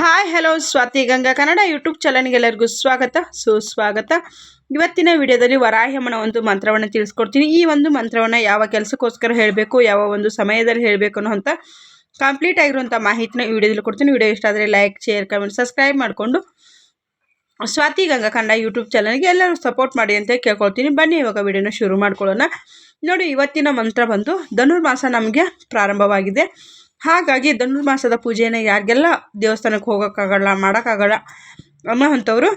Hi, hello, Swathi Ganga Kannada YouTube ಚಾನಲ್ಗೆ ಎಲ್ಲರಿಗೂ ಸ್ವಾಗತ, ಸುಸ್ವಾಗತ. ಇವತ್ತಿನ ವಿಡಿಯೋದಲ್ಲಿ ವರಾಹಮ್ಮನ ಒಂದು ಮಂತ್ರವನ್ನು ತಿಳಿಸ್ಕೊಡ್ತೀನಿ. ಈ ಒಂದು ಮಂತ್ರವನ್ನು ಯಾವ ಕೆಲಸಕ್ಕೋಸ್ಕರ ಹೇಳಬೇಕು, ಯಾವ ಒಂದು ಸಮಯದಲ್ಲಿ ಹೇಳಬೇಕು ಅನ್ನೋಂಥ ಕಂಪ್ಲೀಟ್ ಆಗಿರುವಂಥ ಮಾಹಿತಿನ ಈ ವಿಡಿಯೋದಲ್ಲಿ ಕೊಡ್ತೀನಿ. ವಿಡಿಯೋ ಇಷ್ಟ ಆದರೆ ಲೈಕ್ ಶೇರ್ ಕಮೆಂಟ್ ಸಬ್ಸ್ಕ್ರೈಬ್ ಮಾಡಿಕೊಂಡು ಸ್ವಾತಿ ಗಂಗಾ ಕನ್ನಡ ಯೂಟ್ಯೂಬ್ ಚಾನಲ್ಗೆ ಎಲ್ಲರೂ ಸಪೋರ್ಟ್ ಮಾಡಿ ಅಂತ ಕೇಳ್ಕೊಳ್ತೀನಿ. ಬನ್ನಿ, ಇವಾಗ ವಿಡಿಯೋನ ಶುರು ಮಾಡ್ಕೊಳ್ಳೋಣ. ನೋಡಿ, ಇವತ್ತಿನ ಮಂತ್ರ ಬಂದು ಧನುರ್ಮಾಸ ನಮಗೆ ಪ್ರಾರಂಭವಾಗಿದೆ. ಹಾಗಾಗಿ ಧನುರ್ಮಾಸದ ಪೂಜೆಯನ್ನು ಯಾರಿಗೆಲ್ಲ ದೇವಸ್ಥಾನಕ್ಕೆ ಹೋಗೋಕ್ಕಾಗಲ್ಲ ಮಾಡೋಕ್ಕಾಗಲ್ಲ ಅಮ್ಮ ಅಂಥವ್ರು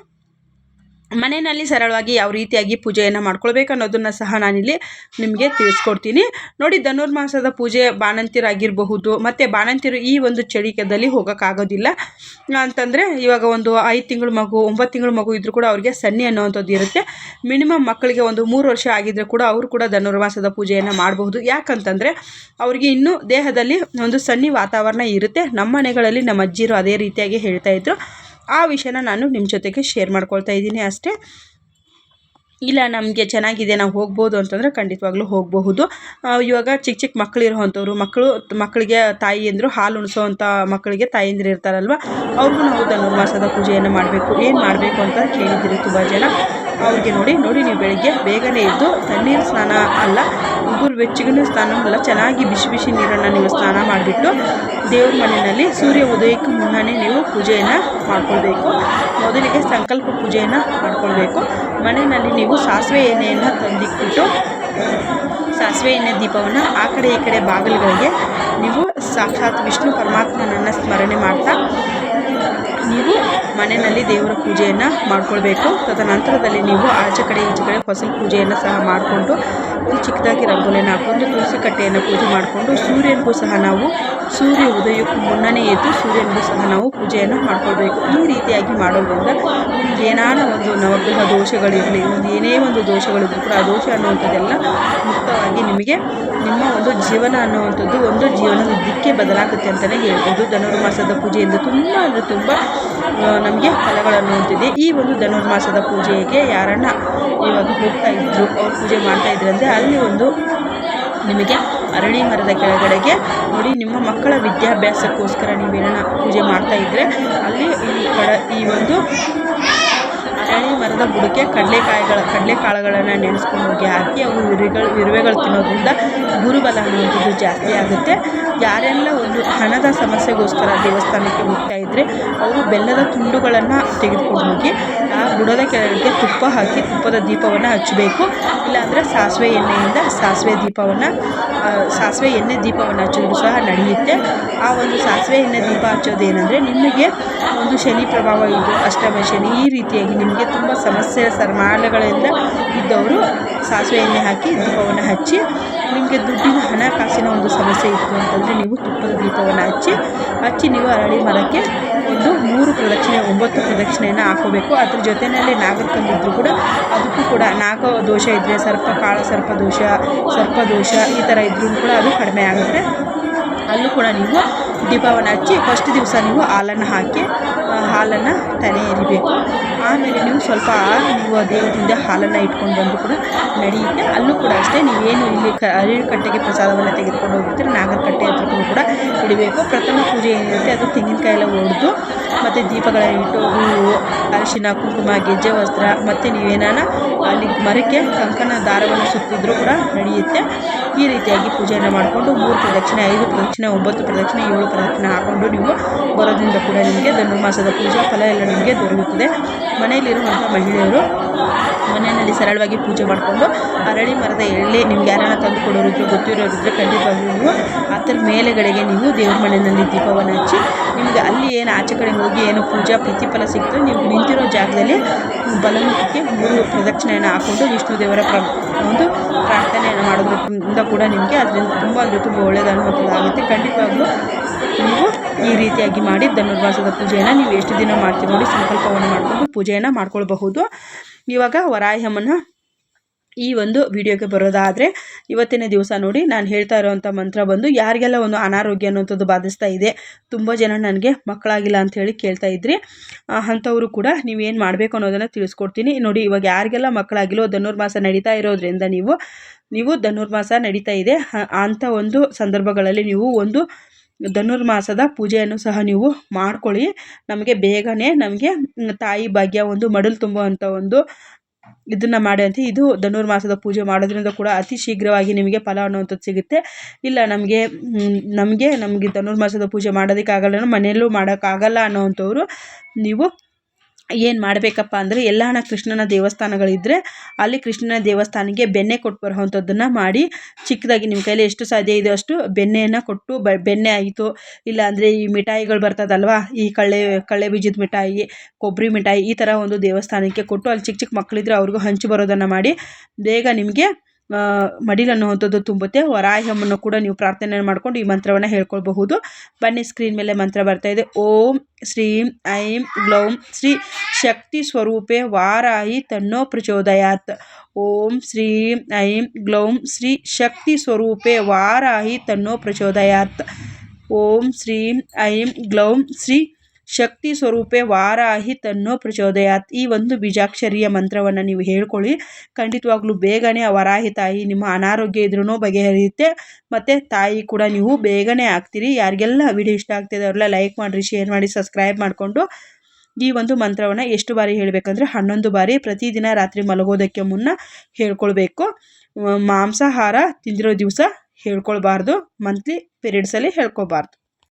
ಮನೆಯಲ್ಲಿ ಸರಳವಾಗಿ ಯಾವ ರೀತಿಯಾಗಿ ಪೂಜೆಯನ್ನು ಮಾಡ್ಕೊಳ್ಬೇಕು ಅನ್ನೋದನ್ನು ಸಹ ನಾನಿಲ್ಲಿ ನಿಮಗೆ ತಿಳಿಸ್ಕೊಡ್ತೀನಿ. ನೋಡಿ, ಧನುರ್ಮಾಸದ ಪೂಜೆ ಬಾಣಂತಿರಾಗಿರಬಹುದು, ಮತ್ತು ಬಾಣಂತಿರು ಈ ಒಂದು ಚಳಿಕದಲ್ಲಿ ಹೋಗೋಕ್ಕಾಗೋದಿಲ್ಲ. ಅಂತಂದರೆ, ಇವಾಗ ಒಂದು ಐದು ತಿಂಗಳು ಮಗು, ಒಂಬತ್ತು ತಿಂಗಳು ಮಗು ಇದ್ದರೂ ಕೂಡ ಅವರಿಗೆ ಸನ್ನಿ ಅನ್ನೋವಂಥದ್ದು ಇರುತ್ತೆ. ಮಿನಿಮಮ್ ಮಕ್ಕಳಿಗೆ ಒಂದು ಮೂರು ವರ್ಷ ಆಗಿದ್ದರೆ ಕೂಡ ಅವರು ಕೂಡ ಧನುರ್ಮಾಸದ ಪೂಜೆಯನ್ನು ಮಾಡಬಹುದು. ಯಾಕಂತಂದರೆ, ಅವರಿಗೆ ಇನ್ನೂ ದೇಹದಲ್ಲಿ ಒಂದು ಸನ್ನಿ ವಾತಾವರಣ ಇರುತ್ತೆ. ನಮ್ಮ ಮನೆಗಳಲ್ಲಿ ನಮ್ಮ ಅಜ್ಜಿರು ಅದೇ ರೀತಿಯಾಗಿ ಹೇಳ್ತಾ ಇದ್ರು. ಆ ವಿಷಯನ ನಾನು ನಿಮ್ಮ ಜೊತೆಗೆ ಶೇರ್ ಮಾಡ್ಕೊಳ್ತಾ ಇದ್ದೀನಿ ಅಷ್ಟೇ. ಇಲ್ಲ, ನಮಗೆ ಚೆನ್ನಾಗಿದೆ, ನಾವು ಹೋಗ್ಬೋದು ಅಂತಂದರೆ ಖಂಡಿತವಾಗ್ಲೂ ಹೋಗಬಹುದು. ಇವಾಗ ಚಿಕ್ಕ ಚಿಕ್ಕ ಮಕ್ಕಳು ಮಕ್ಕಳು ಮಕ್ಕಳಿಗೆ ತಾಯಿಯಂದರು ಹಾಲು ಉಣಿಸೋವಂಥ ಮಕ್ಕಳಿಗೆ ತಾಯಿಯಂದಿರು ಇರ್ತಾರಲ್ವ, ಅವ್ರಿಗೂ ನಾವು ಧನುರ್ಮಾಸದ ಪೂಜೆಯನ್ನು ಮಾಡಬೇಕು. ಏನು ಮಾಡಬೇಕು ಅಂತ ಕೇಳಿದ್ದೀರಿ ತುಂಬ ಜನ. ಅವ್ರಿಗೆ ನೋಡಿ ನೋಡಿ ನೀವು ಬೆಳಿಗ್ಗೆ ಬೇಗನೆ ಇದ್ದು ತಣ್ಣೀರು ಸ್ನಾನ ಅಲ್ಲ, ಉಗುರು ಬೆಚ್ಚಗಿನ ಸ್ನಾನ ಅಲ್ಲ, ಚೆನ್ನಾಗಿ ಬಿಸಿ ಬಿಸಿ ನೀರನ್ನು ನೀವು ಸ್ನಾನ ಮಾಡಿಬಿಟ್ಟು ದೇವ್ರ ಮನೆಯಲ್ಲಿ ಸೂರ್ಯ ಉದಯಕ್ಕೆ ಮುನ್ನಾನೇ ನೀವು ಪೂಜೆಯನ್ನು ಮಾಡ್ಕೊಳ್ಬೇಕು. ಮೊದಲಿಗೆ ಸಂಕಲ್ಪ ಪೂಜೆಯನ್ನು ಮಾಡ್ಕೊಳ್ಬೇಕು. ಮನೆಯಲ್ಲಿ ನೀವು ಸಾಸಿವೆ ಎಣ್ಣೆಯನ್ನು ತಂದಿಟ್ಬಿಟ್ಟು, ಸಾಸಿವೆ ಎಣ್ಣೆ ದೀಪವನ್ನು ಆ ಕಡೆ ಈ ಕಡೆ ಬಾಗಿಲುಗಳಿಗೆ ನೀವು ಸಾಕ್ಷಾತ್ ವಿಷ್ಣು ಪರಮಾತ್ಮನನ್ನು ಸ್ಮರಣೆ ಮಾಡ್ತಾ ನೀವು ಮನೆಯಲ್ಲಿ ದೇವರ ಪೂಜೆಯನ್ನು ಮಾಡ್ಕೊಳ್ಬೇಕು. ತದನಂತರದಲ್ಲಿ ನೀವು ಆಚೆ ಕಡೆ, ಈಚೆ ಕಡೆ ಫಸಲು ಪೂಜೆಯನ್ನು ಸಹ ಮಾಡಿಕೊಂಡು, ಒಂದು ಚಿಕ್ಕದಾಗಿ ರಂಗೋಲಿಯನ್ನು ಹಾಕ್ಕೊಂಡು ತುಳಸಿ ಕಟ್ಟೆಯನ್ನು ಪೂಜೆ ಮಾಡಿಕೊಂಡು, ಸೂರ್ಯನಿಗೂ ಸಹ ನಾವು ಸೂರ್ಯ ಉದಯಕ್ಕೂ ಮುನ್ನನೇ ಎದ್ದು ಸೂರ್ಯನಿಗೂ ಸಹ ನಾವು ಪೂಜೆಯನ್ನು ಮಾಡ್ಕೊಳ್ಬೇಕು. ಈ ರೀತಿಯಾಗಿ ಮಾಡೋದ್ರಿಂದ ಏನಾನ ಒಂದು ನವಗ್ರಹ ದೋಷಗಳಿರಲಿ, ಒಂದು ಏನೇ ಒಂದು ದೋಷಗಳಿದ್ರು ಕೂಡ ಆ ದೋಷ ಅನ್ನುವಂಥದ್ದೆಲ್ಲ ಮುಕ್ತವಾಗಿ ನಿಮಗೆ, ನಿಮ್ಮ ಒಂದು ಜೀವನ ಅನ್ನುವಂಥದ್ದು ಒಂದು ಜೀವನದ ದಿಕ್ಕೆ ಬದಲಾಗುತ್ತೆ ಅಂತಲೇ ಹೇಳ್ಬೋದು. ಧನುರ್ಮಾಸದ ಪೂಜೆಯಿಂದ ತುಂಬ ಅಂದರೆ ತುಂಬ ನಮಗೆ ಫಲಗಳನ್ನು ಹೊಂದಿದೆ ಈ ಒಂದು ಧನುರ್ಮಾಸದ ಪೂಜೆಗೆ ಯಾರನ್ನ ಇವಾಗ ಹೋಗ್ತಾ ಇದ್ರು, ಅವ್ರು ಪೂಜೆ ಮಾಡ್ತಾ ಇದ್ರಂದರೆ ಅಲ್ಲಿ ಒಂದು ನಿಮಗೆ ಅರಳಿ ಮರದ ಕೆಳಗಡೆಗೆ ನೋಡಿ, ನಿಮ್ಮ ಮಕ್ಕಳ ವಿದ್ಯಾಭ್ಯಾಸಕ್ಕೋಸ್ಕರ ನೀವೇನ ಪೂಜೆ ಮಾಡ್ತಾ ಇದ್ದರೆ ಅಲ್ಲಿ ಈ ಕಡ, ಈ ಒಂದು ಅರಳಿ ಮರದ ಬುಡಕ್ಕೆ ಕಡಲೆಕಾಯಿಗಳ, ಕಡಲೆಕಾಳುಗಳನ್ನು ನೆನೆಸ್ಕೊಂಡು ಹೋಗಿ ಹಾಕಿ ಅವು ಇರುವೆಗಳು ಇರುವೆಗಳು ತಿನ್ನೋದ್ರಿಂದ ಗುರುಬಲ ಅನ್ನುವಂಥದ್ದು ಜಾಸ್ತಿ ಆಗುತ್ತೆ. ಯಾರೆಲ್ಲ ಒಂದು ಹಣದ ಸಮಸ್ಯೆಗೋಸ್ಕರ ದೇವಸ್ಥಾನಕ್ಕೆ ಹೋಗ್ತಾ ಇದ್ದರೆ ಅವರು ಬೆಲ್ಲದ ತುಂಡುಗಳನ್ನು ತೆಗೆದುಕೊಂಡು ಹೋಗಿ ಬುಡದ ಕೆಳಗೆ ತುಪ್ಪ ಹಾಕಿ ತುಪ್ಪದ ದೀಪವನ್ನು ಹಚ್ಚಬೇಕು. ಇಲ್ಲಾಂದರೆ ಸಾಸಿವೆ ಎಣ್ಣೆಯಿಂದ ಸಾಸಿವೆ ದೀಪವನ್ನು ಸಾಸಿವೆ ಎಣ್ಣೆ ದೀಪವನ್ನು ಹಚ್ಚಿದ್ರು ಸಹ ನಡೆಯುತ್ತೆ. ಆ ಒಂದು ಸಾಸಿವೆ ಎಣ್ಣೆ ದೀಪ ಹಚ್ಚೋದೇನೆಂದರೆ ನಿಮಗೆ ಒಂದು ಶನಿ ಪ್ರಭಾವ ಇದು ಅಷ್ಟಮ ಶನಿ ಈ ರೀತಿಯಾಗಿ ನಿಮಗೆ ತುಂಬ ಸಮಸ್ಯೆ, ಸರ್ಮಾಲೆಗಳಿಂದ ಇದ್ದವರು ಸಾಸಿವೆ ಎಣ್ಣೆ ಹಾಕಿ ದೀಪವನ್ನು ಹಚ್ಚಿ ನಿಮಗೆ ದುಡ್ಡಿನ ಹಣಕಾಸಿನ ಒಂದು ಸಮಸ್ಯೆ ಇತ್ತು ಅಂತಂದರೆ ನೀವು ತುಪ್ಪದ ದೀಪವನ್ನು ಹಚ್ಚಿ ಹಚ್ಚಿ ನೀವು ಅರಳಿ ಮರಕ್ಕೆ ಒಂದು ಮೂರು ಪ್ರದಕ್ಷಿಣೆ, ಒಂಬತ್ತು ಪ್ರದಕ್ಷಿಣೆಯನ್ನು ಹಾಕೋಬೇಕು. ಅದ್ರ ಜೊತೆಯಲ್ಲಿ ನಾಗರ ಕಲ್ಲಿದ್ದರೂ ಕೂಡ ಅದಕ್ಕೂ ಕೂಡ ನಾಗ ದೋಷ ಇದ್ದರೆ ಸರ್ಪ, ಕಾಳ ಸರ್ಪ ದೋಷ ಸರ್ಪ ದೋಷ ಈ ಥರ ಇದ್ರೂ ಕೂಡ ಅದು ಕಡಿಮೆ ಆಗುತ್ತೆ. ಅಲ್ಲೂ ಕೂಡ ನೀವು ದೀಪವನ್ನು ಹಚ್ಚಿ ಫಸ್ಟ್ ದಿವಸ ನೀವು ಹಾಲನ್ನು ಹಾಕಿ ಹಾಲನ್ನು ತಲೆ ಎರಿಬೇಕು. ಆಮೇಲೆ ನೀವು ಸ್ವಲ್ಪ ನೀವು ದೇವರಿಂದ ಹಾಲನ್ನು ಇಟ್ಕೊಂಡು ಬಂದು ಕೂಡ ನಡೆಯುತ್ತೆ. ಅಲ್ಲೂ ಕೂಡ ಅಷ್ಟೇ ನೀವೇನು ಇಲ್ಲಿ ಕ ಅರಿಳು ಕಟ್ಟೆಗೆ ಪ್ರಸಾದವನ್ನು ತೆಗೆದುಕೊಂಡು ಹೋಗ್ತೀರಿ, ನಾಗರಕಟ್ಟೆ ಹತ್ರಕ್ಕೂ ಕೂಡ ಇಡಬೇಕು. ಪ್ರಥಮ ಪೂಜೆ ಏನಿರುತ್ತೆ, ಅದು ತೆಂಗಿನಕಾಯೆಲ್ಲ ಒಡೆದು, ಮತ್ತು ದೀಪಗಳ ಇಟ್ಟು ಹೂವು, ಅರಿಶಿನ, ಕುಂಕುಮ, ಗೆಜ್ಜೆ, ವಸ್ತ್ರ, ಮತ್ತು ನೀವೇನಾನ ಅಲ್ಲಿ ಮರಕ್ಕೆ ಕಂಕಣ ದಾರವನ್ನು ಸುತ್ತಿದ್ರೂ ಕೂಡ ನಡೆಯುತ್ತೆ. ಈ ರೀತಿಯಾಗಿ ಪೂಜೆಯನ್ನು ಮಾಡಿಕೊಂಡು ಮೂರು ಪ್ರದಕ್ಷಿಣೆ, ಐದು ಪ್ರದಕ್ಷಿಣೆ, ಒಂಬತ್ತು ಪ್ರದಕ್ಷಿಣೆ, ಏಳು ಪ್ರದಕ್ಷಿಣೆ ಹಾಕೊಂಡು ನೀವು ಬರೋದ್ರಿಂದ ಕೂಡ ನಿಮಗೆ ಧನುರ್ಮಾಸದ ಪೂಜಾ ಫಲ ಎಲ್ಲ ನಿಮಗೆ ದೊರೆಯುತ್ತದೆ. ಮನೆಯಲ್ಲಿರುವಂಥ ಮಹಿಳೆಯರು ಮನೆಯಲ್ಲಿ ಸರಳವಾಗಿ ಪೂಜೆ ಮಾಡಿಕೊಂಡು ಅರಳಿ ಮರದ ಎಳ್ಳೆ ನಿಮ್ಗೆ ಯಾರನ್ನ ತಂದು ಕೊಡೋರಿದ್ರೆ, ಗೊತ್ತಿರೋರಿದ್ರೆ ಖಂಡಿತವಾಗ್ಲೂ ನೀವು ಅದರ ಮೇಲೆಗಡೆಗೆ ನೀವು ದೇವ್ರ ಮನೆಯಲ್ಲಿ ದೀಪವನ್ನು ಹಚ್ಚಿ ನಿಮಗೆ ಅಲ್ಲಿ ಏನು ಆಚೆ ಕಡೆ ಹೋಗಿ ಏನು ಪೂಜಾ ಪ್ರತಿಫಲ ಸಿಕ್ತು ನೀವು ನಿಂತಿರೋ ಜಾಗದಲ್ಲಿ ಬಲಮುಖಕ್ಕೆ ಮೂರು ಪ್ರದಕ್ಷಿಣೆಯನ್ನು ಹಾಕ್ಕೊಂಡು ವಿಷ್ಣು ದೇವರ ಪ್ರ ಒಂದು ಪ್ರಾರ್ಥನೆಯನ್ನು ಮಾಡೋದ್ರಿಂದ ಕೂಡ ನಿಮಗೆ ಅದರಿಂದ ತುಂಬ ಅಂದರೆ ತುಂಬ ಒಳ್ಳೆಯದು ಆಗುತ್ತೆ. ಖಂಡಿತವಾಗ್ಲೂ ನೀವು ಈ ರೀತಿಯಾಗಿ ಮಾಡಿ ಧನುರ್ವಾಸದ ಪೂಜೆಯನ್ನು ನೀವು ಎಷ್ಟು ದಿನ ಮಾಡ್ತೀವಿ ನೋಡಿ ಸಂಕಲ್ಪವನ್ನು ಮಾಡಿಕೊಂಡು ಪೂಜೆಯನ್ನು ಮಾಡ್ಕೊಳ್ಬಹುದು. ಇವಾಗ ವರಾಯಮ್ಮನ ಈ ಒಂದು ವಿಡಿಯೋಗೆ ಬರೋದಾದರೆ ಇವತ್ತಿನ ದಿವಸ ನೋಡಿ ನಾನು ಹೇಳ್ತಾ ಇರೋವಂಥ ಮಂತ್ರ ಬಂದು, ಯಾರಿಗೆಲ್ಲ ಒಂದು ಅನಾರೋಗ್ಯ ಅನ್ನೋಂಥದ್ದು ಬಾಧಿಸ್ತಾ ಇದೆ, ತುಂಬ ಜನ ನನಗೆ ಮಕ್ಕಳಾಗಿಲ್ಲ ಅಂಥೇಳಿ ಕೇಳ್ತಾ ಇದ್ರಿ. ಅಂಥವರು ಕೂಡ ನೀವೇನು ಮಾಡಬೇಕು ಅನ್ನೋದನ್ನು ತಿಳಿಸ್ಕೊಡ್ತೀನಿ. ನೋಡಿ, ಇವಾಗ ಯಾರಿಗೆಲ್ಲ ಮಕ್ಕಳಾಗಿಲ್ಲೋ, ಧನುರ್ಮಾಸ ನಡೀತಾ ಇರೋದ್ರಿಂದ ನೀವು ನೀವು ಧನುರ್ಮಾಸ ನಡೀತಾ ಇದೆ. ಅಂಥ ಒಂದು ಸಂದರ್ಭಗಳಲ್ಲಿ ನೀವು ಒಂದು ಧನುರ್ಮಾಸದ ಪೂಜೆಯನ್ನು ಸಹ ನೀವು ಮಾಡ್ಕೊಳ್ಳಿ. ನಮಗೆ ಬೇಗನೆ ನಮಗೆ ತಾಯಿ ಭಾಗ್ಯ ಒಂದು ಮಡಲು ತುಂಬುವಂಥ ಒಂದು ಇದನ್ನು ಮಾಡಿ ಅಂತ ಇದು ಧನುರ್ಮಾಸದ ಪೂಜೆ ಮಾಡೋದ್ರಿಂದ ಕೂಡ ಅತಿ ಶೀಘ್ರವಾಗಿ ನಿಮಗೆ ಫಲ ಅನ್ನುವಂಥದ್ದು ಸಿಗುತ್ತೆ. ಇಲ್ಲ ನಮಗೆ ನಮಗೆ ನಮಗೆ ಧನುರ್ಮಾಸದ ಪೂಜೆ ಮಾಡೋದಕ್ಕಾಗಲ್ಲ, ಮನೆಯಲ್ಲೂ ಮಾಡೋಕ್ಕಾಗಲ್ಲ ಅನ್ನೋವಂಥವ್ರು ನೀವು ಏನು ಮಾಡಬೇಕಪ್ಪ ಅಂದರೆ ಎಲ್ಲಾನ ಕೃಷ್ಣನ ದೇವಸ್ಥಾನಗಳಿದ್ದರೆ ಅಲ್ಲಿ ಕೃಷ್ಣನ ದೇವಸ್ಥಾನಕ್ಕೆ ಬೆಣ್ಣೆ ಕೊಟ್ಟು ಬರುವಂಥದ್ದನ್ನು ಮಾಡಿ ಚಿಕ್ಕದಾಗಿ ನಿಮ್ಮ ಕೈಯಲ್ಲಿ ಎಷ್ಟು ಸಾಧ್ಯ ಇದೆ ಅಷ್ಟು ಬೆಣ್ಣೆಯನ್ನು ಕೊಟ್ಟು ಬ, ಬೆಣ್ಣೆ ಆಯಿತು. ಇಲ್ಲ ಅಂದರೆ ಈ ಮಿಠಾಯಿಗಳು ಬರ್ತದಲ್ವಾ? ಈ ಕಳ್ಳೆ ಕಳ್ಳೆ ಬೀಜದ ಮಿಠಾಯಿ ಕೊಬ್ಬರಿ ಮಿಠಾಯಿ ಈ ಥರ ಒಂದು ದೇವಸ್ಥಾನಕ್ಕೆ ಕೊಟ್ಟು ಅಲ್ಲಿ ಚಿಕ್ಕ ಚಿಕ್ಕ ಮಕ್ಕಳಿದ್ರೆ ಅವ್ರಿಗೂ ಹಂಚಿ ಬರೋದನ್ನು ಮಾಡಿ ಬೇಗ ನಿಮಗೆ ಮಡಿಲು ಅನ್ನುವಂಥದ್ದು ತುಂಬುತ್ತೆ. ವರಾಹಮ್ಮನ್ನು ಕೂಡ ನೀವು ಪ್ರಾರ್ಥನೆ ಮಾಡ್ಕೊಂಡು ಈ ಮಂತ್ರವನ್ನು ಹೇಳ್ಕೊಳ್ಬಹುದು. ಬನ್ನಿ ಸ್ಕ್ರೀನ್ ಮೇಲೆ ಮಂತ್ರ ಬರ್ತಾ ಇದೆ. ಓಂ ಶ್ರೀಂ ಐಂ ಗ್ಲೌಂ ಶ್ರೀ ಶಕ್ತಿ ಸ್ವರೂಪೆ ವಾರಾಹಿ ತನ್ನೋ ಪ್ರಚೋದಯಾತ್. ಓಂ ಶ್ರೀಂ ಐಂ ಗ್ಲೌಂ ಶ್ರೀ ಶಕ್ತಿ ಸ್ವರೂಪೆ ವಾರಾಹಿ ತನ್ನೋ ಪ್ರಚೋದಯಾತ್. ಓಂ ಶ್ರೀಂ ಐಂ ಗ್ಲೌಂ ಶ್ರೀ ಶಕ್ತಿ ಸ್ವರೂಪೆ ವಾರಾಹಿ ತನ್ನೋ ಪ್ರಚೋದಯಾತ್. ಈ ಒಂದು ಬೀಜಾಕ್ಷರಿಯ ಮಂತ್ರವನ್ನು ನೀವು ಹೇಳ್ಕೊಳ್ಳಿ. ಖಂಡಿತವಾಗ್ಲೂ ಬೇಗನೆ ವರಾಹಿ ತಾಯಿ ನಿಮ್ಮ ಅನಾರೋಗ್ಯ ಇದ್ರೂ ಬಗೆಹರಿಯುತ್ತೆ. ಮತ್ತು ತಾಯಿ ಕೂಡ ನೀವು ಬೇಗನೆ ಆಗ್ತೀರಿ. ಯಾರಿಗೆಲ್ಲ ವಿಡಿಯೋ ಇಷ್ಟ ಆಗ್ತಿದೆ ಅವರೆಲ್ಲ ಲೈಕ್ ಮಾಡಿರಿ ಶೇರ್ ಮಾಡಿ ಸಬ್ಸ್ಕ್ರೈಬ್ ಮಾಡಿಕೊಂಡು ಈ ಒಂದು ಮಂತ್ರವನ್ನು ಎಷ್ಟು ಬಾರಿ ಹೇಳಬೇಕಂದ್ರೆ ಹನ್ನೊಂದು ಬಾರಿ ಪ್ರತಿದಿನ ರಾತ್ರಿ ಮಲಗೋದಕ್ಕೆ ಮುನ್ನ ಹೇಳ್ಕೊಳ್ಬೇಕು. ಮಾಂಸಾಹಾರ ತಿಂದಿರೋ ದಿವಸ ಹೇಳ್ಕೊಳ್ಬಾರ್ದು. ಮಂತ್ಲಿ ಪೀರಿಯಡ್ಸಲ್ಲಿ ಹೇಳ್ಕೊಬಾರ್ದು